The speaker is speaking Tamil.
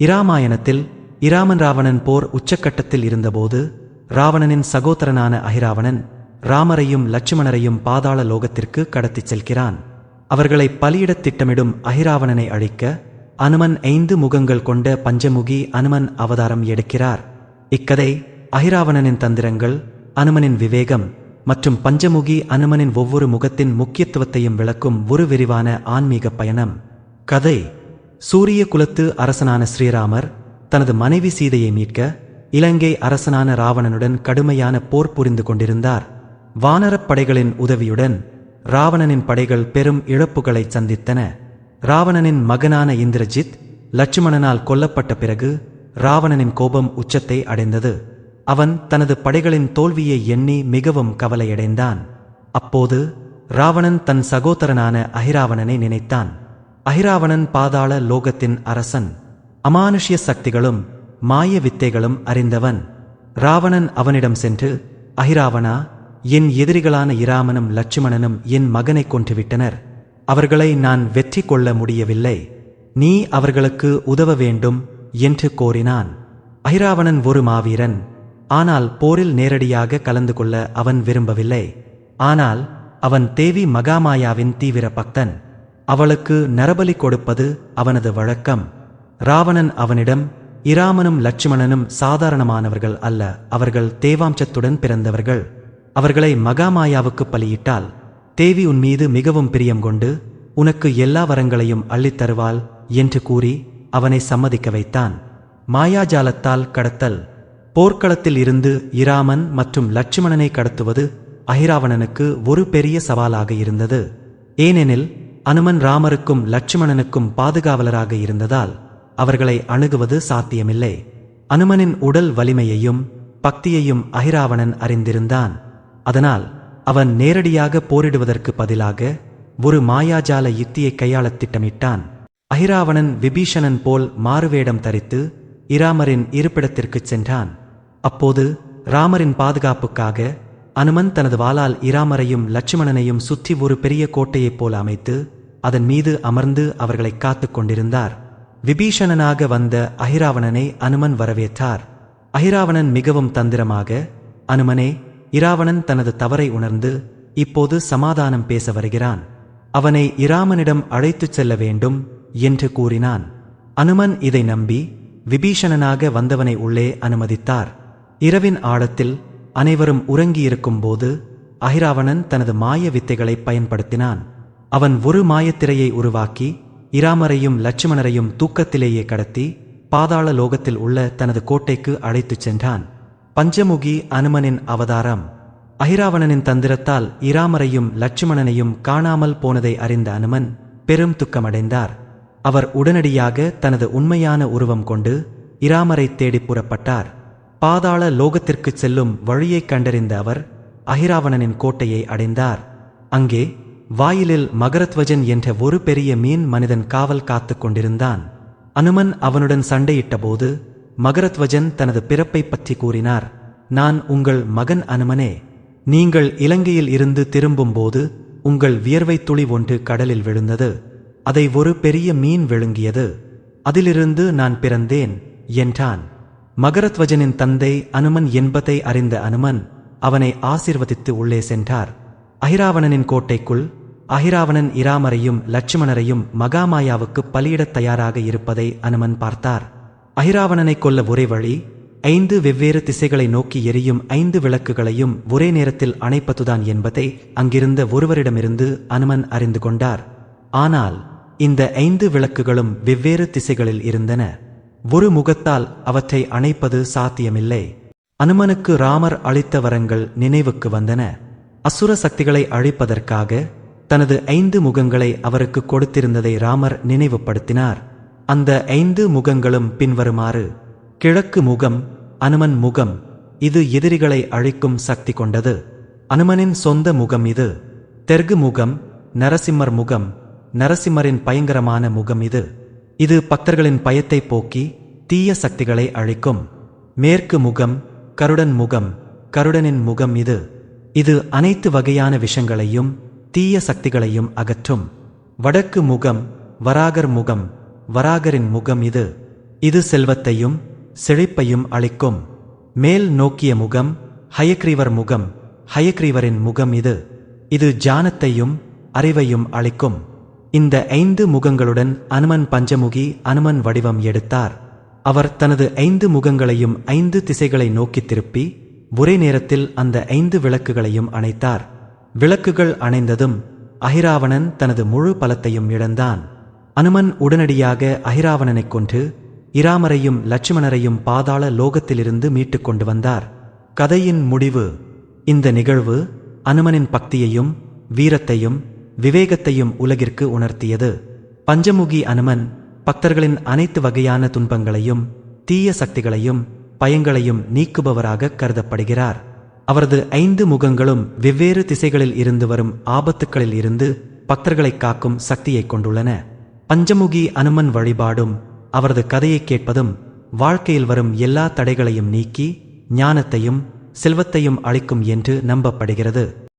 இராமாயணத்தில் இராமன் ராவணன் போர் உச்சக்கட்டத்தில் இருந்தபோது ராவணனின் சகோதரனான அகிராவணன் ராமரையும் லட்சுமணரையும் பாதாள லோகத்திற்கு கடத்திச் செல்கிறான். அவர்களை பலியிடத் திட்டமிடும் அகிராவணனை அழிக்க அனுமன் ஐந்து முகங்கள் கொண்ட பஞ்சமுகி அனுமன் அவதாரம் எடுக்கிறார். இக்கதை அகிராவணனின் தந்திரங்கள் அனுமனின் விவேகம் மற்றும் பஞ்சமுகி அனுமனின் ஒவ்வொரு முகத்தின் முக்கியத்துவத்தையும் விளக்கும் ஒரு விரிவான ஆன்மீக பயணம். கதை சூரிய குலத்து அரசனான ஸ்ரீராமர் தனது மனைவி சீதையை மீட்க இலங்கை அரசனான ராவணனுடன் கடுமையான போர் புரிந்து கொண்டிருந்தார். வானரப் படைகளின் உதவியுடன் ராவணனின் படைகள் பெரும் இழப்புகளை சந்தித்தன. ராவணனின் மகனான இந்திரஜித் லட்சுமணனால் கொல்லப்பட்ட பிறகு ராவணனின் கோபம் உச்சத்தை அடைந்தது. அவன் தனது படைகளின் தோல்வியை எண்ணி மிகவும் கவலையடைந்தான். அப்போது ராவணன் தன் சகோதரனான அகிராவணனை நினைத்தான். அகிராவணன் பாதாள லோகத்தின் அரசன். அமானுஷ்ய சக்திகளும் மாய வித்தைகளும் அறிந்தவன். ராவணன் அவனிடம் சென்று அஹிராவணா என் எதிரிகளான இராமனும் லட்சுமணனும் என் மகனைக் கொன்றுவிட்டனர். அவர்களை நான் வெற்றி கொள்ள முடியவில்லை. நீ அவர்களுக்கு உதவ வேண்டும் என்று கோரினான். அகிராவணன் ஒரு மாவீரன். ஆனால் போரில் நேரடியாக கலந்து கொள்ள அவன் விரும்பவில்லை. ஆனால் அவன் தேவி மகாமாயாவின் தீவிர பக்தன். அவளுக்கு நரபலி கொடுப்பது அவனது வழக்கம். ராவணன் அவனிடம் இராமனும் லட்சுமணனும் சாதாரணமானவர்கள் அல்ல அவர்கள் தேவாம்சத்துடன் பிறந்தவர்கள். அவர்களை மகாமாயாவுக்கு பலியிட்டால் தேவி உன் மீது மிகவும் பிரியம் கொண்டு உனக்கு எல்லா வரங்களையும் அள்ளித் தருவாள் என்று கூறி அவனை சம்மதிக்க வைத்தான். மாயாஜாலத்தால் கடத்தல். போர்க்களத்தில் இருந்து இராமன் மற்றும் லட்சுமணனை கடத்துவது அகிராவணனுக்கு ஒரு பெரிய சவாலாக இருந்தது. ஏனெனில் அனுமன் ராமருக்கும் லட்சுமணனுக்கும் பாதுகாவலராக இருந்ததால் அவர்களை அணுகுவது சாத்தியமில்லை. அனுமனின் உடல் வலிமையையும் பக்தியையும் அகிராவணன் அறிந்திருந்தான். அதனால் அவன் நேரடியாக போரிடுவதற்கு பதிலாக ஒரு மாயாஜால யுத்தியை கையாளத் திட்டமிட்டான். அகிராவணன் விபீஷணன் போல் மாறுவேடம் தரித்து இராமரின் இருப்பிடத்திற்குச் சென்றான். அப்போது ராமரின் பாதுகாப்புக்காக அனுமன் தனது வாளால் இராமரையும் லட்சுமணனையும் சுற்றி ஒரு பெரிய கோட்டையைப் போல அமைத்து அதன் மீது அமர்ந்து அவர்களை காத்துக் கொண்டிருந்தார். விபீஷணனாக வந்த அகிராவணனை அனுமன் வரவேற்றார். அகிராவணன் மிகவும் தந்திரமாக அனுமனே இராவணன் தனது தவறை உணர்ந்து இப்போது சமாதானம் பேச வருகிறான். அவனை இராமனிடம் அழைத்துச் செல்ல வேண்டும் என்று கூறினான். அனுமன் இதை நம்பி விபீஷணனாக வந்தவனை உள்ளே அனுமதித்தார். இரவின் ஆழத்தில் அனைவரும் உறங்கியிருக்கும் போது அகிராவணன் தனது மாய வித்தைகளை பயன்படுத்தினான். அவன் ஒரு மாயத்திரையை உருவாக்கி இராமரையும் லட்சுமணரையும் தூக்கத்திலேயே கடத்தி பாதாள லோகத்தில் உள்ள தனது கோட்டைக்கு அழைத்துச் சென்றான். பஞ்சமுகி அனுமனின் அவதாரம். அகிராவணனின் தந்திரத்தால் இராமரையும் லட்சுமணனையும் காணாமல் போனதை அறிந்த அனுமன் பெரும் துக்கமடைந்தார். அவர் உடனடியாக தனது உண்மையான உருவம் கொண்டு இராமரை தேடி புறப்பட்டார். பாதாள லோகத்திற்குச் செல்லும் வழியைக் கண்டறிந்த அவர் அகிராவணனின் கோட்டையை அடைந்தார். அங்கே வாயிலில் மகரத்வஜன் என்ற ஒரு பெரிய மீன் மனிதன் காவல் காத்துக் கொண்டிருந்தான். அனுமன் அவனுடன் சண்டையிட்டபோது மகரத்வஜன் தனது பிறப்பைப் பற்றி கூறினார் நான் உங்கள் மகன் அனுமனே. நீங்கள் இலங்கையில் இருந்து திரும்பும்போது உங்கள் வியர்வை துளி ஒன்று கடலில் விழுந்தது. அதை ஒரு பெரிய மீன் விழுங்கியது. அதிலிருந்து நான் பிறந்தேன் என்றான். மகரத்வஜனின் தந்தை அனுமன் என்பதை அறிந்த அனுமன் அவனை ஆசிர்வதித்து உள்ளே சென்றார். அகிராவணனின் கோட்டைக்குள் அகிராவணன் இராமரையும் லட்சுமணரையும் மகாமாயாவுக்கு பலியிடத் தயாராக இருப்பதை அனுமன் பார்த்தார். அஹிராவணனை கொல்ல ஒரே வழி ஐந்து வெவ்வேறு திசைகளை நோக்கி எரியும் ஐந்து விளக்குகளையும் ஒரே நேரத்தில் அணைப்பதுதான் என்பதை அங்கிருந்த ஒருவரிடமிருந்து அனுமன் அறிந்து கொண்டார். ஆனால் இந்த ஐந்து விளக்குகளும் வெவ்வேறு திசைகளில் இருந்தன. ஒரு முகத்தால் அவற்றை அணைப்பது சாத்தியமில்லை. அனுமனுக்கு ராமர் அளித்த வரங்கள் நினைவுக்கு வந்தன. அசுர சக்திகளை அழிப்பதற்காக தனது ஐந்து முகங்களை அவருக்கு கொடுத்திருந்ததை ராமர் நினைவுபடுத்தினார். அந்த ஐந்து முகங்களும் பின்வருமாறு கிழக்கு முகம் அனுமன் முகம் இது எதிரிகளை அழிக்கும் சக்தி கொண்டது. அனுமனின் சொந்த முகம் இது. தெற்கு முகம் நரசிம்மர் முகம் நரசிம்மரின் பயங்கரமான முகம் இது. இது பக்தர்களின் பயத்தை போக்கி தீய சக்திகளை அழிக்கும். மேற்கு முகம் கருடன் முகம் கருடனின் முகம் இது. இது அனைத்து வகையான விஷங்களையும் தீய சக்திகளையும் அகற்றும். வடக்கு முகம் வராகர் முகம் வராகரின் முகம் இது. இது செல்வத்தையும் செழிப்பையும் அளிக்கும். மேல் நோக்கிய முகம் ஹயக்ரீவர் முகம் ஹயக்ரீவரின் முகம் இது. இது ஜானத்தையும் அறிவையும் அளிக்கும். இந்த ஐந்து முகங்களுடன் அனுமன் பஞ்சமுகி அனுமன் வடிவம் எடுத்தார். அவர் தனது ஐந்து முகங்களையும் ஐந்து திசைகளை நோக்கி திருப்பி ஒரே நேரத்தில் அந்த ஐந்து விளக்குகளையும் அணைத்தார். விளக்குகள் அணைந்ததும் அகிராவணன் தனது முழு பலத்தையும் இழந்தான். அனுமன் உடனடியாக அகிராவணனைக் கொன்று இராமரையும் லட்சுமணரையும் பாதாள லோகத்திலிருந்து மீட்டுக் கொண்டு வந்தார். கதையின் முடிவு. இந்த நிகழ்வு அனுமனின் பக்தியையும் வீரத்தையும் விவேகத்தையும் உலகிற்கு உணர்த்தியது. பஞ்சமுகி அனுமன் பக்தர்களின் அனைத்து வகையான துன்பங்களையும் தீய சக்திகளையும் பயங்களையும் நீக்குபவராக கருதப்படுகிறார். அவரது ஐந்து முகங்களும் வெவ்வேறு திசைகளில் இருந்து வரும் ஆபத்துக்களில் இருந்து பக்தர்களை காக்கும் சக்தியைக் கொண்டுள்ளன. பஞ்சமுகி அனுமன் வழிபாடும் அவரது கதையைக் கேட்பதும் வாழ்க்கையில் வரும் எல்லா தடைகளையும் நீக்கி ஞானத்தையும் செல்வத்தையும் அளிக்கும் என்று நம்பப்படுகிறது.